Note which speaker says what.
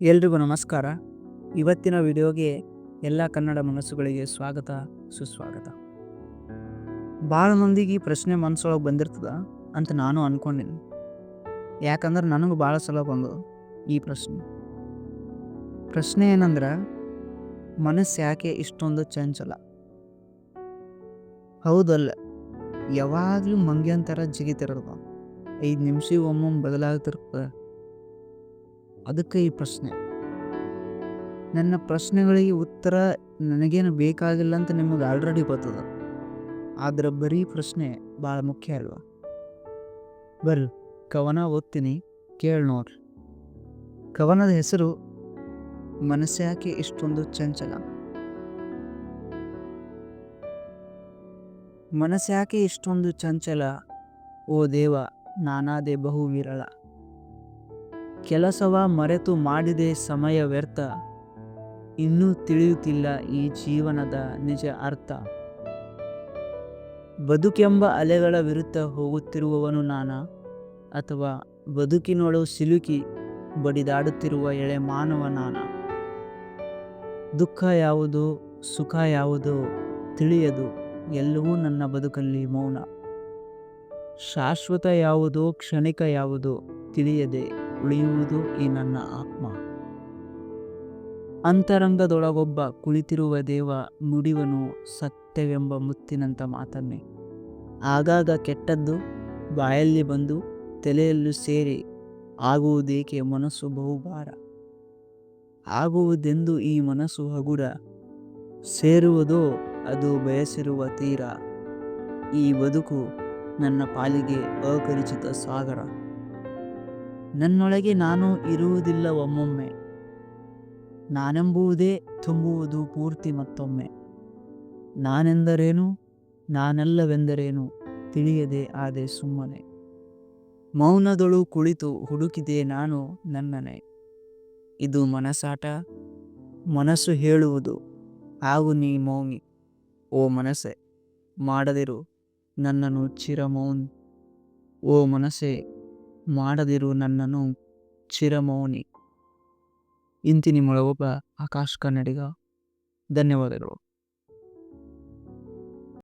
Speaker 1: ಎಲ್ರಿಗೂ ನಮಸ್ಕಾರ. ಇವತ್ತಿನ ವಿಡಿಯೋಗೆ ಎಲ್ಲ ಕನ್ನಡ ಮನಸ್ಸುಗಳಿಗೆ ಸ್ವಾಗತ, ಸುಸ್ವಾಗತ. ಭಾಳ ಮಂದಿಗೆ ಈ ಪ್ರಶ್ನೆ ಮನಸ್ಸೊಳಗೆ ಬಂದಿರ್ತದ ಅಂತ ನಾನು ಅಂದ್ಕೊಂಡಿನಿ ಯಾಕಂದ್ರೆ ನನಗೆ ಭಾಳ ಸಲ ಬಂದು ಈ ಪ್ರಶ್ನೆ. ಪ್ರಶ್ನೆ ಏನಂದ್ರೆ, ಮನಸ್ಸು ಯಾಕೆ ಇಷ್ಟೊಂದು ಚಂಚಲ? ಹೌದಲ್ಲ, ಯಾವಾಗಲೂ ಮಂಗ್ಯಂತರ ಜಿಗಿತಿರೋದು ಐದು ನಿಮಿಷ ಒಮ್ಮೊಮ್ಮೆ ಬದಲಾಗ್ತಿರ್ತದೆ. ಅದಕ್ಕೆ ಈ ಪ್ರಶ್ನೆ. ನನ್ನ ಪ್ರಶ್ನೆಗಳಿಗೆ ಉತ್ತರ ನನಗೇನು ಬೇಕಾಗಿಲ್ಲ ಅಂತ ನಿಮಗೆ ಆಲ್ರೆಡಿ ಗೊತ್ತದ ಆದ್ರೆ ಬರೀ ಪ್ರಶ್ನೆ ಭಾಳ ಮುಖ್ಯ ಅಲ್ವಾ? ಬರ್ರಿ ಕವನ ಓದ್ತೀನಿ, ಕೇಳಿ ನೋಡ್ರಿ ಕವನದ ಹೆಸರು ಮನಸ್ಸ್ಯಾಕೆ ಇಷ್ಟೊಂದು ಚಂಚಲ. ಮನಸ್ಸ್ಯಾಕೆ ಇಷ್ಟೊಂದು ಚಂಚಲ, ಓ ದೇವ, ನಾನಾದೆ ಬಹು ವಿರಳ. ಕೆಲಸವ ಮರೆತು ಮಾಡಿದೆ ಸಮಯ ವ್ಯರ್ಥ. ಇನ್ನೂ ತಿಳಿಯುತ್ತಿಲ್ಲ ಈ ಜೀವನದ ನಿಜ ಅರ್ಥ. ಬದುಕೆಂಬ ಅಲೆಗಳ ವಿರುದ್ಧ ಹೋಗುತ್ತಿರುವವನು ನಾನ? ಅಥವಾ ಬದುಕಿನೊಳು ಸಿಲುಕಿ ಬಡಿದಾಡುತ್ತಿರುವ ಎಳೆ ಮಾನವ ನಾನ? ದುಃಖ ಯಾವುದು, ಸುಖ ಯಾವುದು ತಿಳಿಯದು, ಎಲ್ಲವೂ ನನ್ನ ಬದುಕಲ್ಲಿ ಮೌನ. ಶಾಶ್ವತ ಯಾವುದೋ, ಕ್ಷಣಿಕ ಯಾವುದೋ ತಿಳಿಯದೆ. ಉಳಿಯುವುದು ಈ ನನ್ನ ಆತ್ಮ. ಅಂತರಂಗದೊಳಗೊಬ್ಬ ಕುಳಿತಿರುವ ದೇವ ನುಡಿವನು ಸತ್ಯವೆಂಬ ಮುತ್ತಿನಂಥ ಮಾತನ್ನೇ. ಆಗಾಗ ಕೆಟ್ಟದ್ದು ಬಾಯಲ್ಲಿ ಬಂದು ತಲೆಯಲ್ಲೂ ಸೇರಿ ಆಗುವುದೇಕೆ ಮನಸ್ಸು ಬಹುಭಾರ. ಆಗುವುದೆಂದು ಈ ಮನಸ್ಸು ಹಗುರ, ಸೇರುವುದೋ ಅದು ಬಯಸಿರುವ ತೀರ. ಈ ಬದುಕು ನನ್ನ ಪಾಲಿಗೆ ಅಪರಿಚಿತ ಸಾಗರ. ನನ್ನೊಳಗೆ ನಾನು ಇರುವುದಿಲ್ಲ ಒಮ್ಮೊಮ್ಮೆ. ನಾನೆಂಬುವುದೇ ತುಂಬುವುದು ಪೂರ್ತಿ ಮತ್ತೊಮ್ಮೆ. ನಾನೆಂದರೇನು? ನಾನಲ್ಲವೆಂದರೇನು? ತಿಳಿಯದೆ ಆದೆ ಸುಮ್ಮನೆ. ಮೌನದೊಳು ಕುಳಿತು ಹುಡುಕಿದೆ ನಾನು ನನ್ನನೆ. ಇದು ಮನಸಾಟ? ಮನಸ್ಸು ಹೇಳುವುದು. ಆಗು ನೀ ಮೌನಿ. ಓ ಮನಸ್ಸೆ, ಮಾಡದಿರು ನನ್ನನ್ನು ಚಿರಮೌನಿ. ಓ ಮನಸ್ಸೆ ಮಾಡದಿರು ನನ್ನನ್ನು ಚಿರಮೌನಿ. ಇಂತಿ ಒಬ್ಬ ಆಕಾಶ್ ಕನ್ನಡಿಗ. ಧನ್ಯವಾದಗಳು.